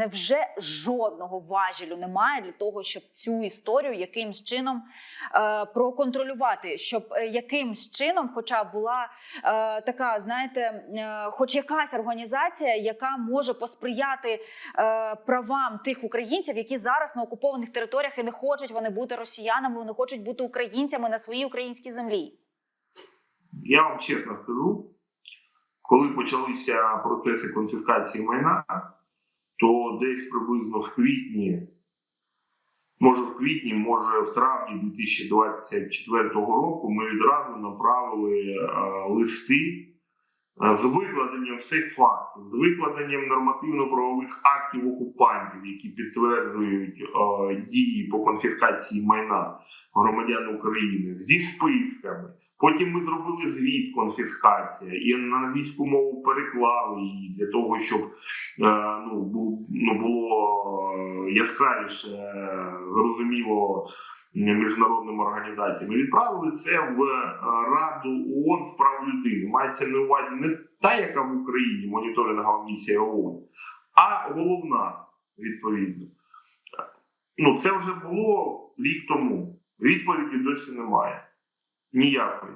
невже жодного важелю немає для того, щоб цю історію якимсь чином е, проконтролювати, щоб е, якимсь чином, хоча була е, така, знаєте, е, хоч якась організація, яка може посприяти е, правам тих українців, які зараз на окупованих територіях і не хочуть вони бути росіянами, вони хочуть бути українцями на своїй українській землі. Я вам чесно скажу, коли почалися процеси конфіскації майна, то десь приблизно в квітні, може в квітні, може в травні 2024 року, ми відразу направили е, листи з викладенням всіх фактів, з викладенням нормативно-правових актів окупантів, які підтверджують е, дії по конфіскації майна громадян України, зі списками. Потім ми зробили звіт конфіскація і на англійську мову переклали її для того, щоб е, ну, ну, було е, яскравіше е, зрозуміло міжнародним організаціями, відправили це в е, Раду ООН з прав людини. Мається на увазі не та, яка в Україні моніторингова місія ООН, а головна відповідно. Ну, це вже було рік тому. Відповіді досі немає. Ніякої.